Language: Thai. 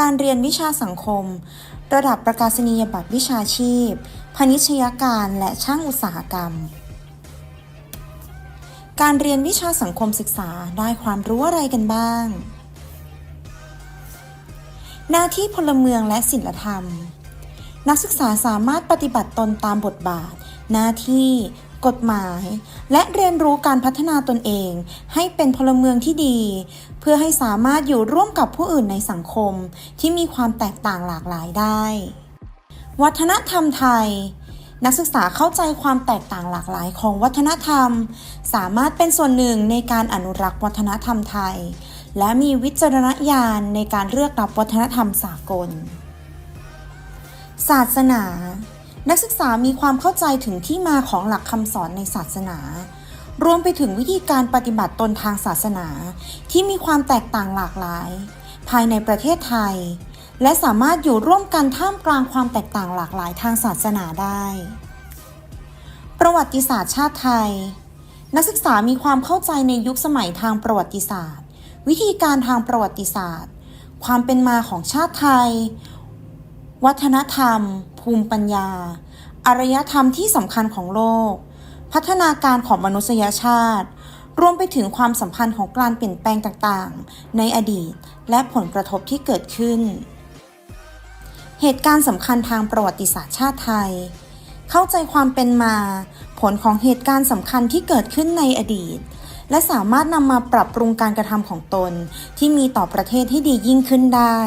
การเรียนวิชาสังคม ระดับประกาศนียบัตรวิชาชีพ พนิชยการและช่างอุตสาหกรรม การเรียนวิชาสังคมศึกษาได้ความรู้อะไรกันบ้าง หน้าที่พลเมืองและศิลธรรม นักศึกษาสามารถปฏิบัติตนตามบทบาท หน้าที่ กฎหมาย และเรียนรู้การพัฒนาตนเอง ให้เป็นพลเมืองที่ดี เพื่อให้สามารถอยู่ร่วมกับผู้อื่นในสังคมที่มีความแตกต่างหลากหลายได้ วัฒนธรรมไทย นักศึกษาเข้าใจความแตกต่างหลากหลายของวัฒนธรรม สามารถเป็นส่วนหนึ่งในการอนุรักษ์วัฒนธรรมไทย และมีวิจารณญาณในการเลือกรับวัฒนธรรมสากล ศาสนา นักศึกษามีความเข้าใจถึงที่มาของหลักคำสอนในศาสนา รวมไปถึงวิธีการปฏิบัติตนทางศาสนา ที่มีความแตกต่างหลากหลาย ภายในประเทศไทย และสามารถอยู่ร่วมกันท่ามกลางความแตกต่างหลากหลายทางศาสนาได้ ประวัติศาสตร์ชาติไทย นักศึกษามีความเข้าใจในยุคสมัยทางประวัติศาสตร์ วิธีการทางประวัติศาสตร์ ความเป็นมาของชาติไทย วัฒนธรรม ภูมิปัญญา อารยธรรมที่สำคัญของโลก พัฒนาการของมนุษยชาติ รวมไปถึงความสัมพันธ์ของการเปลี่ยนแปลงต่างๆ ในอดีต และผลกระทบที่เกิดขึ้น เหตุการณ์สำคัญทางประวัติศาสตร์ชาติไทย เข้าใจความเป็นมา ผลของเหตุการณ์สำคัญที่เกิดขึ้นในอดีต และสามารถนำมาปรับปรุงการกระทำของตน ที่มีต่อประเทศให้ดียิ่งขึ้นได้